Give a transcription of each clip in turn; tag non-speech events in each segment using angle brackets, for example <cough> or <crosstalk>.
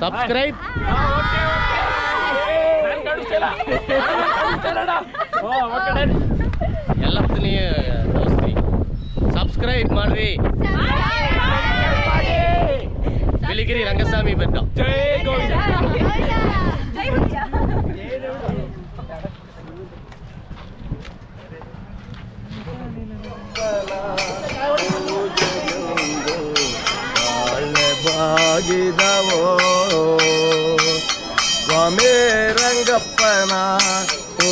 Subscribe ಎಲ್ಲತ್ತನೇ ದೋಸ್ತಿ subscribe ಮಾಡ್ರಿ ಬಿಳಿಗಿರಿ ರಂಗಸ್ವಾಮಿ ಬೆಟ್ಟ ಬಾಳೆ ಬಾಗಿದವೋ ಸ್ವಾಮಿ ರಂಗಪ್ಪನ ಓ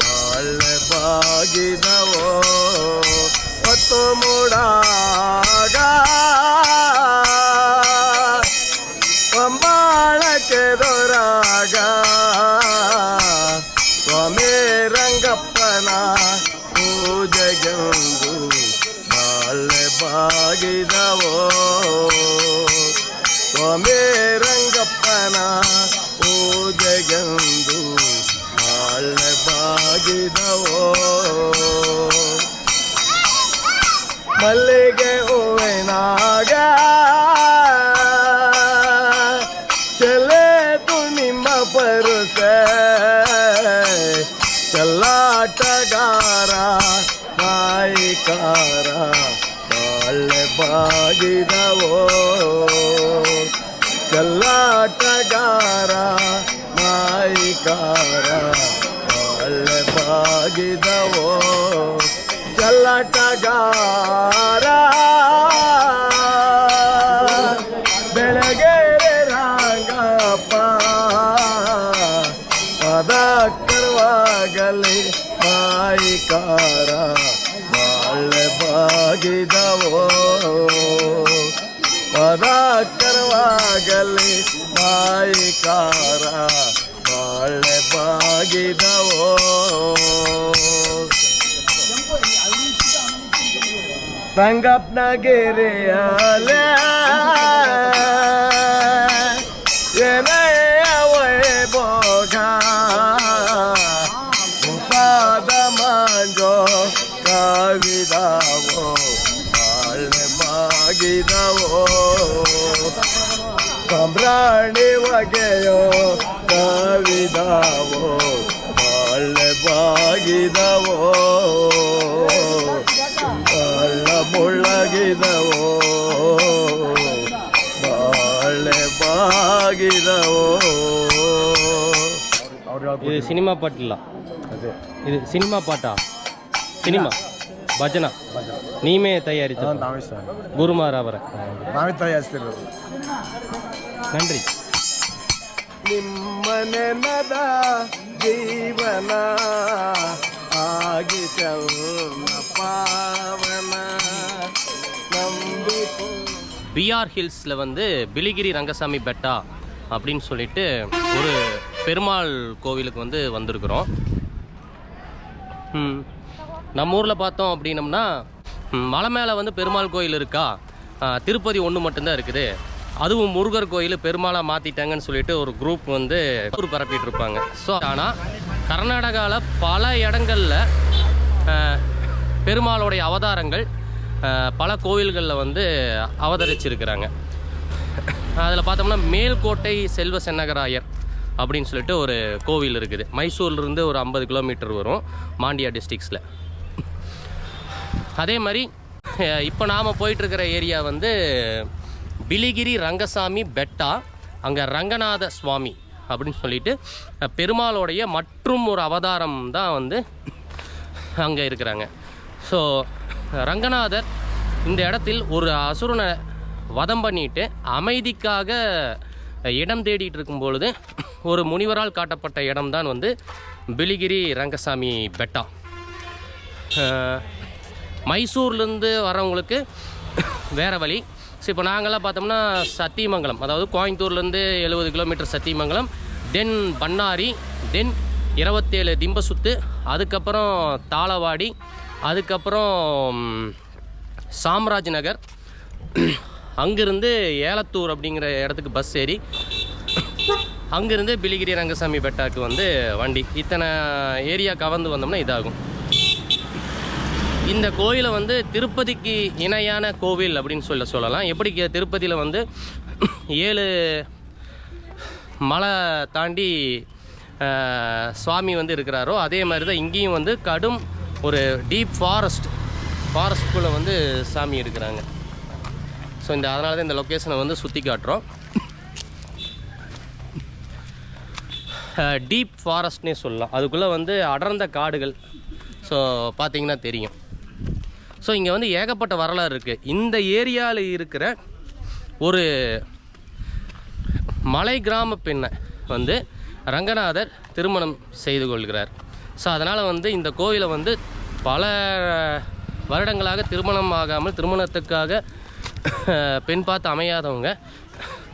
ಬಾಳೆ ಬಾಗಿದವೋ ಹೊತ್ತು ಮೂಡಾಗ ಪಂಬಾಳಕ್ಕೆ ದೊರಾಗ ಸ್ವಾಮಿ ರಂಗಪ್ಪನ ಓ ಬಾಳೆ ಬಾಗಿದವೋ ಸ್ವಾಮಿ ವಂದನಾ ಓ ಜಗಂದು ಬಾಳ್ನೆ ಬಾಗಿದವೋ ಮಲ್ಲಿಗೆ ಹೂವಿನಾಗ ಚೆಲೆದು ನಿಮ್ಮ ಪರುಸ. ಚಲ್ಲಾಟಗಾರ ನಾಯಿಕಾರ ಬಾಗಿದವೋ ಗಲ್ಲಾಟಗಾರ ಮಾಯಿಕಾರ ಒಳ್ಳೆ ಬಾಗಿದವೋ? ಗಲ್ಲಾಟಗಾರ ಬೆಳಗ್ಗೆ ರಂಗಪ್ಪ ಪದ ಕರ್ವಾಗಲಿ ಮಾಯಿಕಾರ ಒಳ್ಳೆ ಬಾಗಿದವೋ? ಪದ ಕರುವಾಗಲಿ ಮಾಯಿಕಾರ ಬಾಳೆ ಬಾಗಿದವೋ ರಂಗಪ್ಪನ ಗಿರಿಯಲ ವೈಭೋಗ ಉಪಾದ ಮಂಜೋ ಕವಿದಾವೋ ಬಾಳೆ ಒಗಿದವೋ ಸಂಭ್ರಾಣಿ ಒಗೆಯೋ ಕಾವಿದವೋ ಬಾಳೆ ಬಾಗಿದವೋ ಬಾಳ ಮುಳ್ಳಗಿದವೋ ಬಾಳೆ ಬಾಗಿದವೋ ಇದು ಸಿನಿಮಾ ಪಾಟಿಲ್ಲ ಇದು ಸಿನಿಮಾ ಪಾಠ ಸಿನಿಮಾ? ಭಜನ ನೀವೇ ತಯಾರಿತ ನಾವೇ ಸರ್ ಗುರುಮಾರ್ ಅವರ ನಾವೇ ತಯಾರಿಸ್ತಿರೋದು நன்றி ನಿಮ್ಮ ನೆನದ ಜೀವನ ಆಗಿತಲ್ಲ ಪಾವನ ನಂಬಿಕೋ பிஆர் ஹில்ஸில் வந்து பிலிகிரி ரங்கசாமி பெட்டா அப்படின்னு சொல்லிட்டு ஒரு பெருமாள் கோவிலுக்கு வந்து வந்திருக்கிறோம் ம், நம்ம ஊரில் பார்த்தோம் அப்படின்னம்னா மலை மேலே வந்து பெருமாள் கோயில் இருக்கா? திருப்பதி ஒன்று மட்டும்தான் இருக்குது. அதுவும் முருகர் கோயில் பெருமாளாக மாற்றிட்டாங்கன்னு சொல்லிட்டு ஒரு குரூப் வந்து ஊர் பரப்பிட்டு இருப்பாங்க. ஸோ ஆனால் கர்நாடகாவில் பல இடங்களில் பெருமாளுடைய அவதாரங்கள் பல கோவில்களில் வந்து அவதரிச்சிருக்கிறாங்க. அதில் பார்த்தோம்னா மேல்கோட்டை செல்வ சென்னகராயர் அப்படின்னு சொல்லிட்டு ஒரு கோவில் இருக்குது. மைசூர்லேருந்து ஒரு ஐம்பது கிலோமீட்டர் வரும் மாண்டியா டிஸ்ட்ரிக்ஸில் அதே மாதிரி இப்போ நாம் போயிட்டுருக்கிற ஏரியா வந்து பிலிகிரி ரங்கசாமி பெட்டா அங்கே ரங்கநாத சுவாமி அப்படின்னு சொல்லிட்டு பெருமாளோடைய பெருமாளுடைய மற்றும் ஒரு அவதாரம் தான் வந்து அங்கே இருக்கிறாங்க. ஸோ ரங்கநாதர் இந்த இடத்தில் ஒரு அசுரனை வதம் பண்ணிட்டு அமைதிக்காக இடம் தேடிட்டு இருக்கும் பொழுது ஒரு முனிவரால் காட்டப்பட்ட இடம்தான் வந்து பிலிகிரி ரங்கசாமி பெட்டா. மைசூர்லேருந்து வரவங்களுக்கு வேறு வழி. ஸோ இப்போ நாங்கள்லாம் பார்த்தோம்னா சத்தியமங்கலம் அதாவது கோயம்புத்தூர்லேருந்து எழுபது kilometre Sathyamangalam then Bannari then இருபத்தேழு திம்பசுத்து அதுக்கப்புறம் தாளவாடி அதுக்கப்புறம் சாம்ராஜ் நகர். அங்கேருந்து ஏலத்தூர் அப்படிங்கிற இடத்துக்கு பஸ் ஏறி அங்கேருந்து பிலிகிரி ரங்கசாமி பெட்டாக்கு வந்து வண்டி. இத்தனை ஏரியா கவர்ந்து வந்தோம்னா இதாகும். இந்த கோயிலை வந்து திருப்பதிக்கு இணையான கோவில் அப்படின்னு சொல்ல சொல்லலாம். எப்படி திருப்பதியில் வந்து <clears throat> ஏழு மலை தாண்டி சுவாமி வந்து இருக்கிறாரோ அதே மாதிரி தான் இங்கேயும் வந்து கடும் ஒரு டீப் ஃபாரஸ்ட் ஃபாரஸ்ட்குள்ளே வந்து சாமி இருக்கிறாங்க. ஸோ இந்த அதனால தான் இந்த லொக்கேஷனை வந்து சுற்றி காட்டுறோம். டீப் ஃபாரஸ்ட்னே சொல்லலாம். அதுக்குள்ளே வந்து அடர்ந்த காடுகள். ஸோ பார்த்தீங்கன்னா தெரியும். ஸோ இங்கே வந்து ஏகப்பட்ட வரலாறு இருக்குது இந்த ஏரியாவில் இருக்கிற ஒரு மலை கிராம பெண்ணை வந்து ரங்கநாதர் திருமணம் செய்து கொள்கிறார். ஸோ அதனால் வந்து இந்த கோவிலை வந்து பல வருடங்களாக திருமணம் ஆகாமல் திருமணத்துக்காக பெண் பார்த்து அமையாதவங்க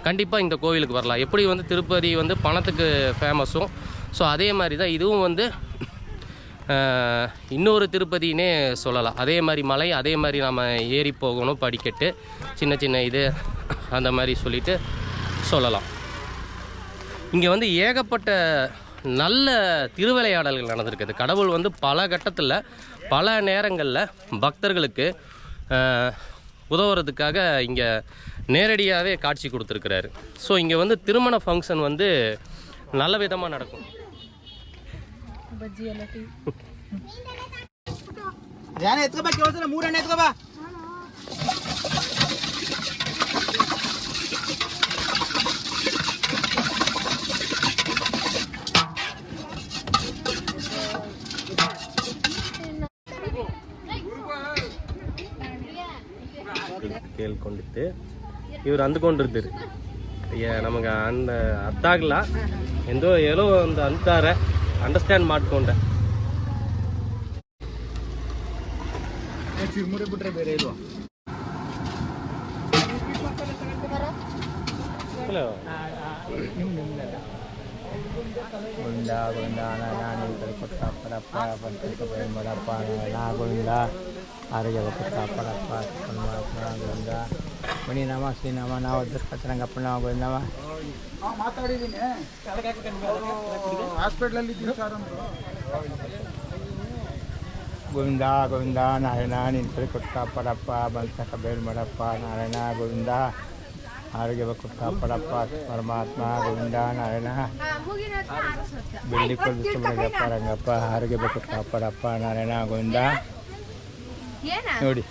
கண்டிப்பாக இந்த கோவிலுக்கு வரலாம். எப்படி வந்து திருப்பதி வந்து பணத்துக்கு ஃபேமஸும் ஸோ அதே மாதிரி தான் இதுவும் வந்து இன்னொரு திருப்பதினே சொல்லலாம். அதே மாதிரி மலை அதே மாதிரி நம்ம ஏறி போகணும் படிக்கட்டு. சின்ன சின்ன இது அந்த மாதிரி சொல்லிட்டு சொல்லலாம். இங்கே வந்து ஏகப்பட்ட நல்ல திருவிளையாடல்கள் நடந்திருக்குது கடவுள் வந்து பல கட்டத்தில் பல நேரங்களில் பக்தர்களுக்கு உதவுறதுக்காக இங்கே நேரடியாகவே காட்சி கொடுத்துருக்கிறாரு. ஸோ இங்கே வந்து திருமண ஃபங்க்ஷன் வந்து நல்ல விதமாக நடக்கும். ಎತ್ಕೋಬಾ ಮೂರಣ್ಣ ಎತ್ಕೋಬಾ. ಕೇಳ್ಕೊಂಡಿತ್ತು ಇವ್ರು ಅಂದ್ಕೊಂಡಿರ್ತೀರಿ. ಅಯ್ಯ ನಮಗೆ ಅಂದ ಅರ್ಥ ಆಗಲ್ಲ ಎಂದು ಏನೋ ಒಂದು ಅಂತಾರೆ. ಅಂಡರ್ಸ್ಟ್ಯಾಂಡ್ ಮಾಡಿಕೊಂಡೆ. ಚಿರುಮುರಿ ಬಿಟ್ರೆ ಬೇರೆ ಗುಂಡ ಗುಂಡ ನಾನು ನಾ ಗುಂಡ. ಆರೋಗ್ಯ ಕೊಟ್ಟಪ್ಪಡಪ್ಪ ಗುಂಡ. ಪರಮಾತ್ಮ ಗೋವಿಂದ ಮಣಿ ನಾಮ ಶ್ರೀನಾಮ ನಾವು ದರ್ಶನಗಪ್ಪ ನಾವು ಗೋವಿಂದವ ಮಾತಾಡಿದ್ದೀನಿ ಹಾಸ್ಪಿಟ್ಲಲ್ಲಿ ಗೋವಿಂದ ಗೋವಿಂದ ನಾರಾಯಣ ನಿನ್ನ ಕಡೆ ಕೊಟ್ಟ ಪಡಪ್ಪ ಬಂತ ಬೇಲ್ ಮಾಡಪ್ಪ ನಾರಾಯಣ ಗೋವಿಂದ. ಆರೋಗ್ಯ ಕೊಟ್ಟ ಪಡಪ್ಪ ಪರಮಾತ್ಮ ಗೋವಿಂದ ನಾರಾಯಣ. ಬೆಳ್ಳಿ ಬಿಡಗಪ್ಪ ರಂಗಪ್ಪ. ಆರೋಗ್ಯ ಕೊಟ್ಟ ಪಡಪ್ಪ ನಾರಾಯಣ ಗೋವಿಂದ. ನೋಡಿ.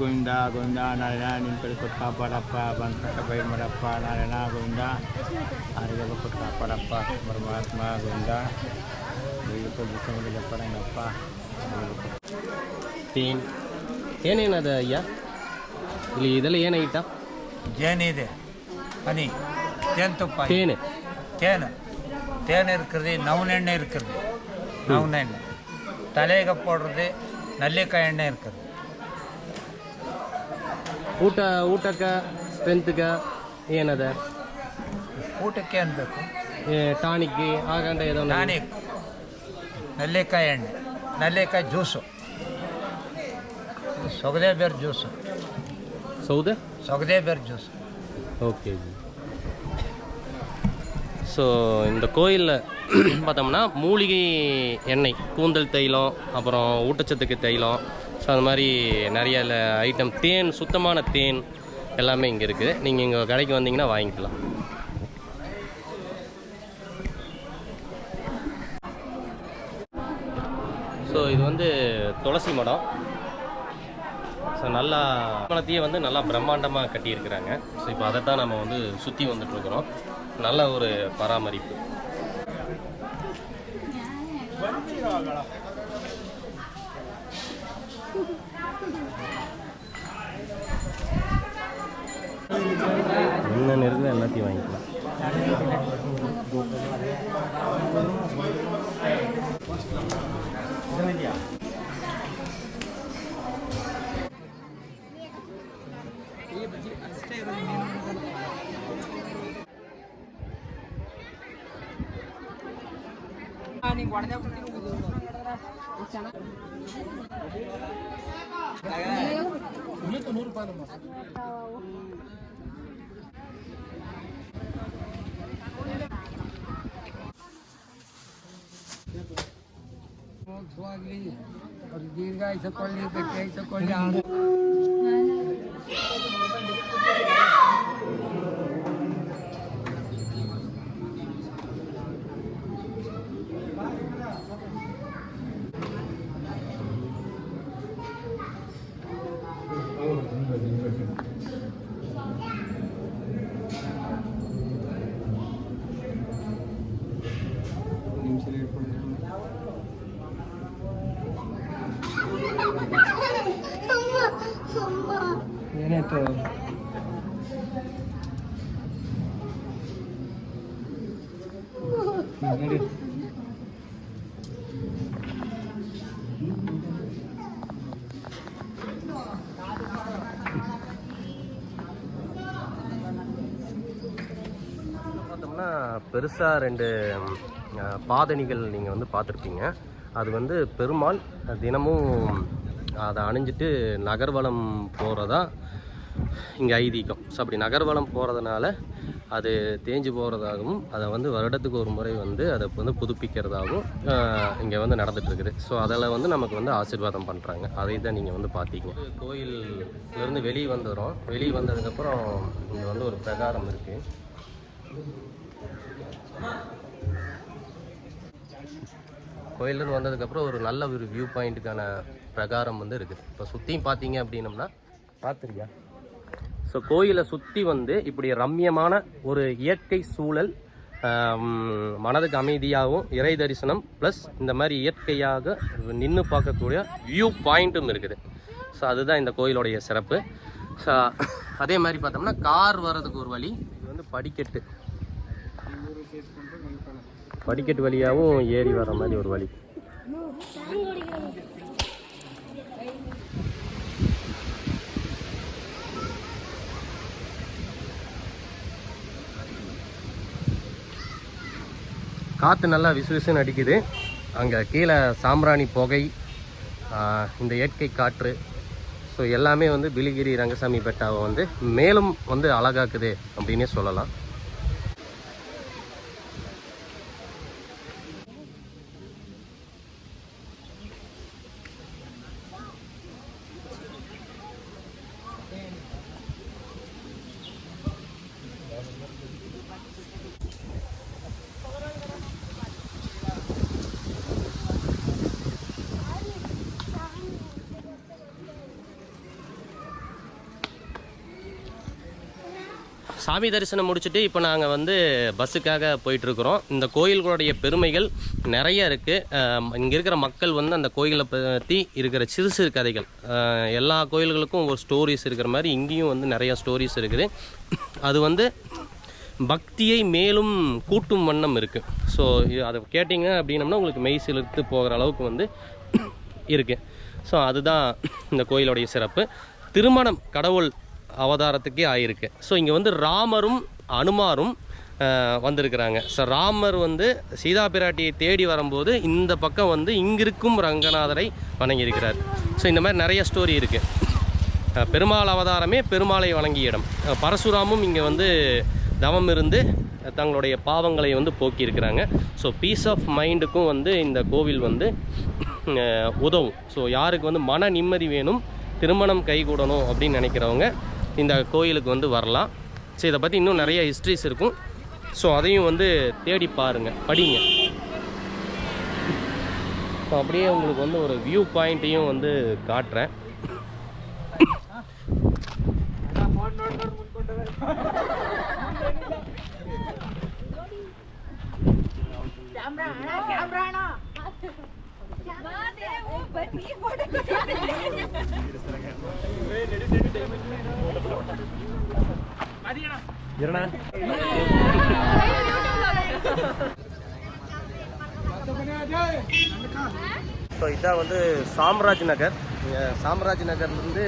ಗೋವಿಂದ ಗೋವಿಂದ ನಾಳೆನ ನಿಮ್ಮ ಕಡೆ ಕೊಟ್ಟು ಕಾಪಾಡಪ್ಪ ಬಂದ್ಕಟ್ಟ ಬೈ ಮಾಡಪ್ಪ ನಾರಾಯಣ ಗೋವಿಂದ. ಆರೋಗ್ಯ ಕೊಟ್ಟು ಕಾಪಾಡಪ್ಪ ಪರಮಾತ್ಮ ಗೋವಿಂದ. ಮಾಡಿದಪ್ಪ ರಂಗಪ್ಪ ಏನೇನದ ಅಯ್ಯ? ಇಲ್ಲಿ ಇದೆಲ್ಲ ಏನೈತ ಜೇನಿದೆ ಹನಿ. ತೇನ್ ತುಪ್ಪ. ತೇನೆ. ತೇನು. ತೇನು ಇರ್ಕರ್ದಿ ನವನೆಣ್ಣೆ ಇರ್ಕರ್ದಿ. ನವನೆಣ್ಣೆ. ತಲೆಗೆ ಪೌಡ್ರದಿ ನಲ್ಲಿಕಾಯಿ ಎಣ್ಣೆ ಇರ್ತದೆ ಊಟ ಊಟಕ್ಕೆ ಸ್ಟ್ರೆಂತ್ಗೆ ಏನದ ಊಟಕ್ಕೆ ಏನು ಬೇಕು ಟಾನಿಕ್ಗೆ ಆಗಂಡ ಏನೋ ಟಾನಿಕ್ ನಲ್ಲಿಕಾಯಿ ಎಣ್ಣೆ ನಲ್ಲಿಕಾಯಿ ಜ್ಯೂಸು ಸೊಗದೆ ಬೇರು ಜ್ಯೂಸು ಸೌದೆ ಸೊಗದೆ ಬೇರು ಜ್ಯೂಸು ஓகே ஸோ இந்த கோயிலில் பார்த்தோம்னா மூலிகை எண்ணெய் கூந்தல் தைலம் அப்புறம் ஊட்டச்சத்துக்கு தைலம் ஸோ அது மாதிரி நிறைய ஐட்டம் தேன் சுத்தமான தேன் எல்லாமே இங்கே இருக்குது நீங்கள் இங்கே கடைக்கு வந்தீங்கன்னா வாங்கிக்கலாம். ஸோ இது வந்து துளசி மடம். ஸோ நல்லா மனத்தையே வந்து நல்லா பிரம்மாண்டமாக கட்டியிருக்கிறாங்க. ஸோ இப்போ அதை தான் நம்ம வந்து சுற்றி வந்துட்டுருக்குறோம். நல்ல ஒரு பராமரிப்பு. என்னென்ன இருக்குதோ எல்லாத்தையும் வாங்கிக்கலாம். दीर्घायचं कोल्हे कट्ट्यायचं कोल्हे பெருசாக ரெண்டு பாதணிகள் நீங்கள் வந்து பார்த்துருப்பீங்க. அது வந்து பெருமாள் தினமும் அதை அணிஞ்சிட்டு நகர்வலம் போகிறதா இங்கே ஐதீகம். ஸோ அப்படி நகர்வலம் போகிறதுனால அது தேஞ்சு போகிறதாகவும் அதை வந்து வருடத்துக்கு ஒரு முறை வந்து அதை வந்து புதுப்பிக்கிறதாகவும் இங்கே வந்து நடந்துகிட்ருக்குது. ஸோ அதில் வந்து நமக்கு வந்து ஆசீர்வாதம் பண்ணுறாங்க அதை தான் நீங்கள் வந்து பார்த்தீங்க. கோயிலிருந்து வெளியே வந்துடும் வெளியே வந்ததுக்கப்புறம் இங்கே வந்து ஒரு பிரகாரம் இருக்குது கோயிலேருந்து வந்ததுக்கப்புறம் ஒரு நல்ல ஒரு வியூ பாயிண்ட்டுக்கான பிரகாரம் வந்து இருக்குது. இப்போ சுற்றியும் பார்த்தீங்க அப்படின்னம்னா பார்த்துருக்கியா? ஸோ கோயிலை சுற்றி வந்து இப்படி ரம்யமான ஒரு இயற்கை சூழல் மனதுக்கு அமைதியாகவும் இறை தரிசனம் ப்ளஸ் இந்த மாதிரி இயற்கையாக நின்று பார்க்கக்கூடிய வியூ பாயிண்ட்டும் இருக்குது. ஸோ அதுதான் இந்த கோயிலுடைய சிறப்பு. ஸோ அதே மாதிரி பார்த்தோம்னா கார் வர்றதுக்கு ஒரு வழி இது வந்து படிக்கட்டு. படிக்கட்டு வழியாகவும் ஏறி வர மாதிரி ஒரு வழி. காற்று நல்லா விசுவிசுன்னு அடிக்குது. அங்கே கீழே சாம்பிராணி புகை இந்த இயற்கை காற்று. ஸோ எல்லாமே வந்து பிலிகிரி ரங்கசாமி பெட்டாவை வந்து மேலும் வந்து அழகாக்குது அப்படின்னே சொல்லலாம். சாமி தரிசனம் முடிச்சுட்டு இப்போ நாங்கள் வந்து பஸ்ஸுக்காக போயிட்டுருக்குறோம். இந்த கோயில்களுடைய பெருமைகள் நிறைய இருக்குது இங்கே இருக்கிற மக்கள் வந்து அந்த கோயிலை பற்றி இருக்கிற சிறு சிறு கதைகள் எல்லா கோயில்களுக்கும் ஒரு ஸ்டோரிஸ் இருக்கிற மாதிரி இங்கேயும் வந்து நிறைய ஸ்டோரிஸ் இருக்குது. அது வந்து பக்தியை மேலும் கூட்டும் வண்ணம் இருக்குது ஸோ அதை கேட்டிங்க அப்படின்னம்னா உங்களுக்கு மெய் சிலிர்த்து போகிற அளவுக்கு வந்து இருக்குது ஸோ அதுதான் இந்த கோயிலுடைய சிறப்பு. திருமணம் கடவுள் அவதாரத்துக்கே ஆயிருக்கு. ஸோ இங்கே வந்து ராமரும் அனுமாரும் வந்திருக்கிறாங்க. ஸோ ராமர் வந்து சீதா பிராட்டியை தேடி வரும்போது இந்த பக்கம் வந்து இங்கிருக்கும் ரங்கநாதரை வணங்கியிருக்கிறார். ஸோ இந்த மாதிரி நிறைய ஸ்டோரி இருக்குது பெருமாள் அவதாரமே பெருமாளை வணங்கிய இடம். பரசுராமும் இங்கே வந்து தவம் இருந்து தங்களுடைய பாவங்களை வந்து போக்கியிருக்கிறாங்க. ஸோ பீஸ் ஆஃப் மைண்டுக்கும் வந்து இந்த கோவில் வந்து உதவும். ஸோ யாருக்கு வந்து மன நிம்மதி வேணும் திருமணம் கைகூடணும் அப்படின்னு நினைக்கிறவங்க இந்த கோயிலுக்கு வந்து வரலாம். ஸோ இதை பற்றி இன்னும் நிறைய ஹிஸ்ட்ரிஸ் இருக்கும். ஸோ அதையும் வந்து தேடி பாருங்கள் படிங்க. ஸோ அப்படியே உங்களுக்கு வந்து ஒரு வியூ பாயிண்ட்டையும் வந்து காட்டுறேன். ஸோ இதான் வந்து சாம்ராஜ் நகர். சாம்ராஜ் நகர்லேருந்து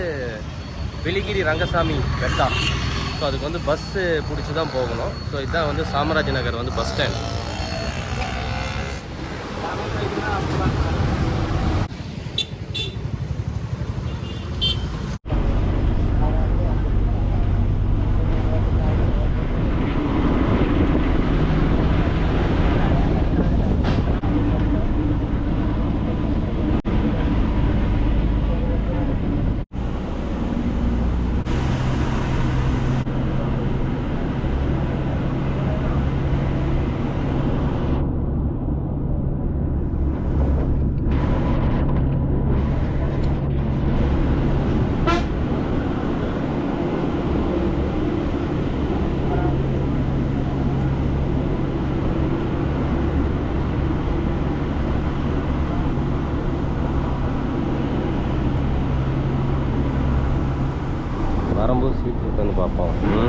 வெளிகிரி ரங்கசாமி வெட்டா. ஸோ அதுக்கு வந்து பஸ்ஸு பிடிச்சி தான் போகணும். ஸோ இதான் வந்து சாம்ராஜ் நகர் வந்து பஸ் ஸ்டாண்ட் சீட் வந்து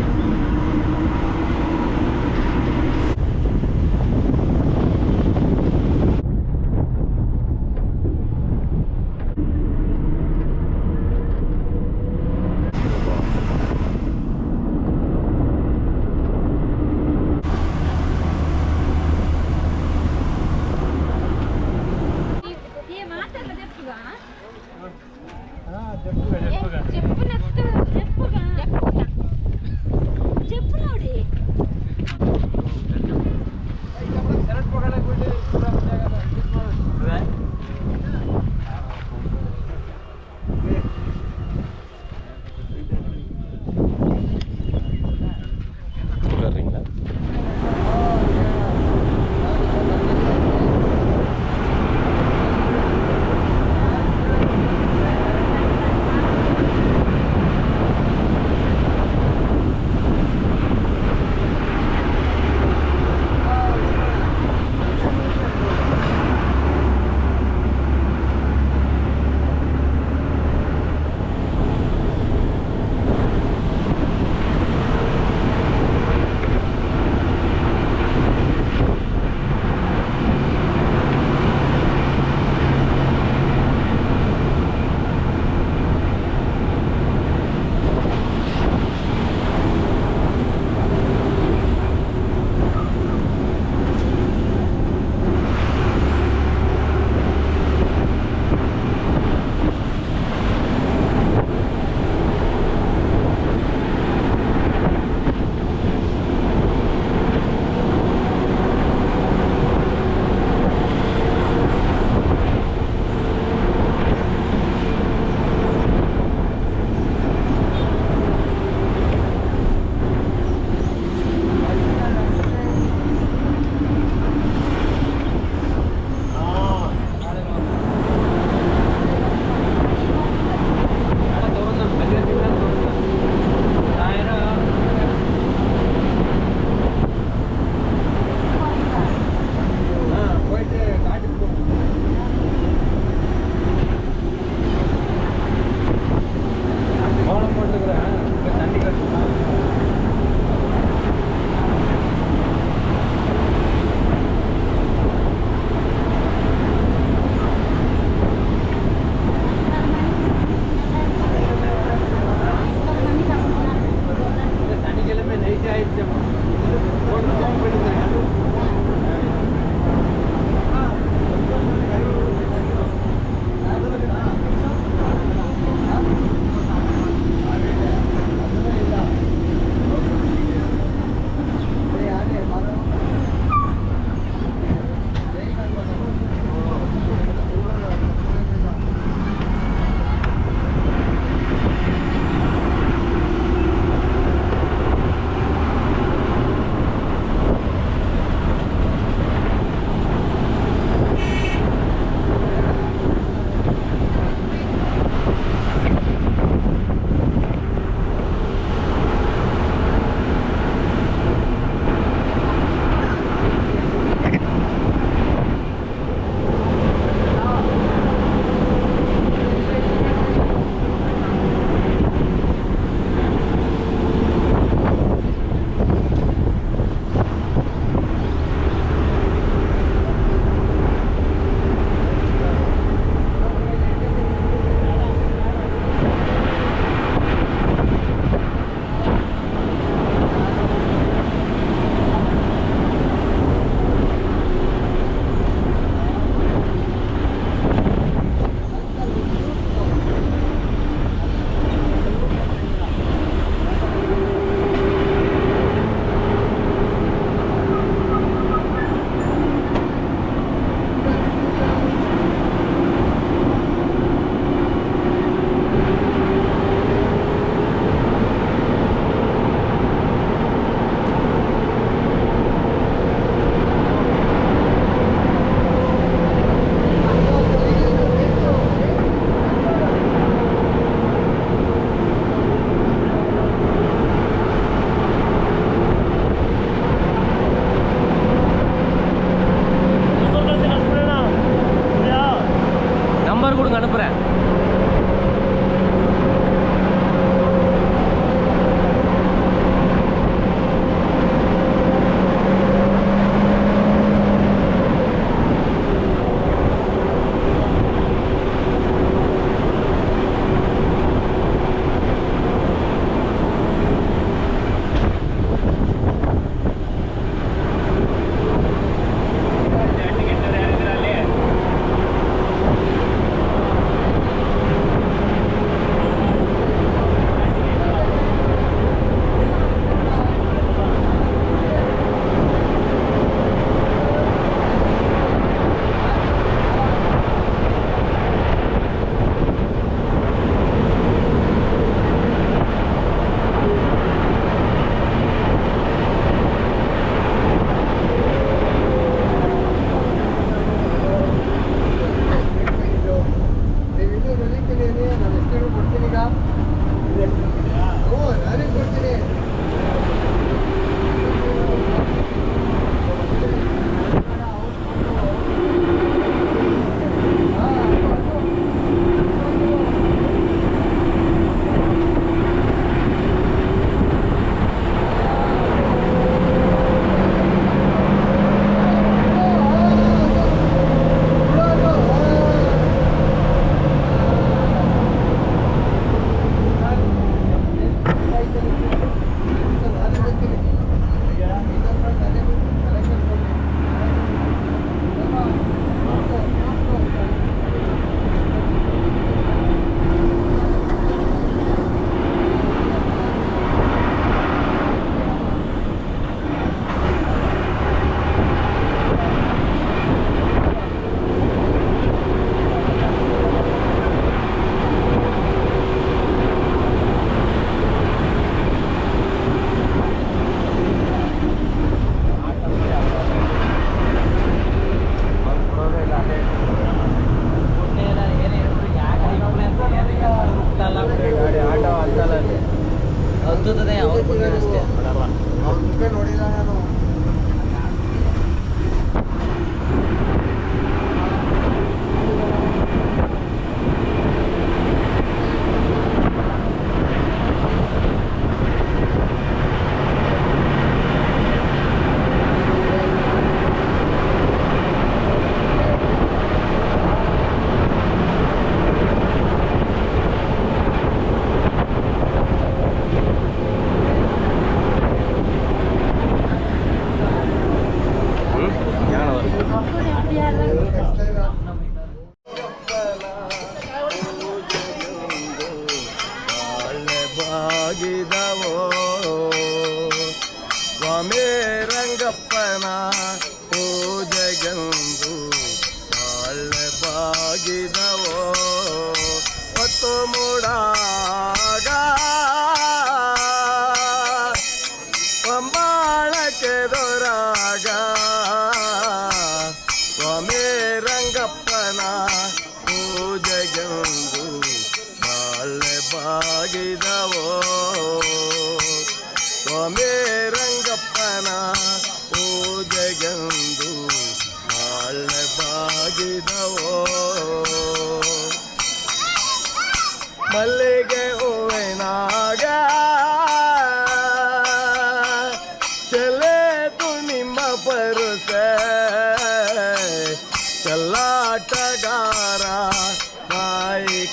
ಒಗೆದವೋ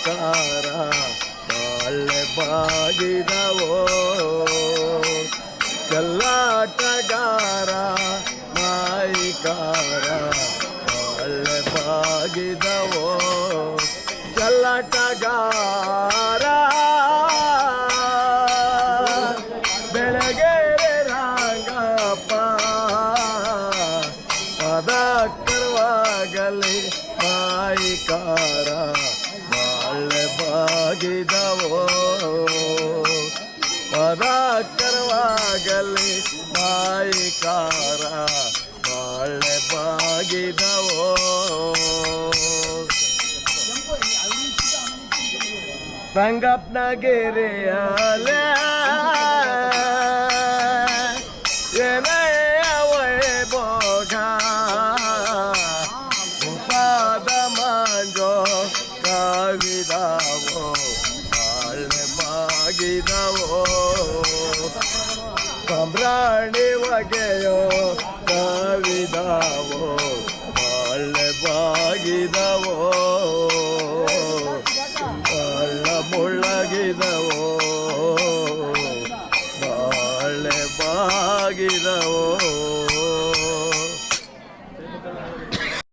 ಸಾರ ಬಾಳೆ ಬಾಗಿದವೋ ಚೆಲ್ಲಾಟಗಾರ ಮಾಯಿಕಾರ ಸಂಸಾರ ಬಾಳೆ ಬಾಗಿದವೋ? ರಂಗಪ್ಪನ ಗೆರೆಯಲೇ ಬಗೆಯೋ ಕವಿದಾವೋ ಬಾಳೆ ಬಾಗಿದ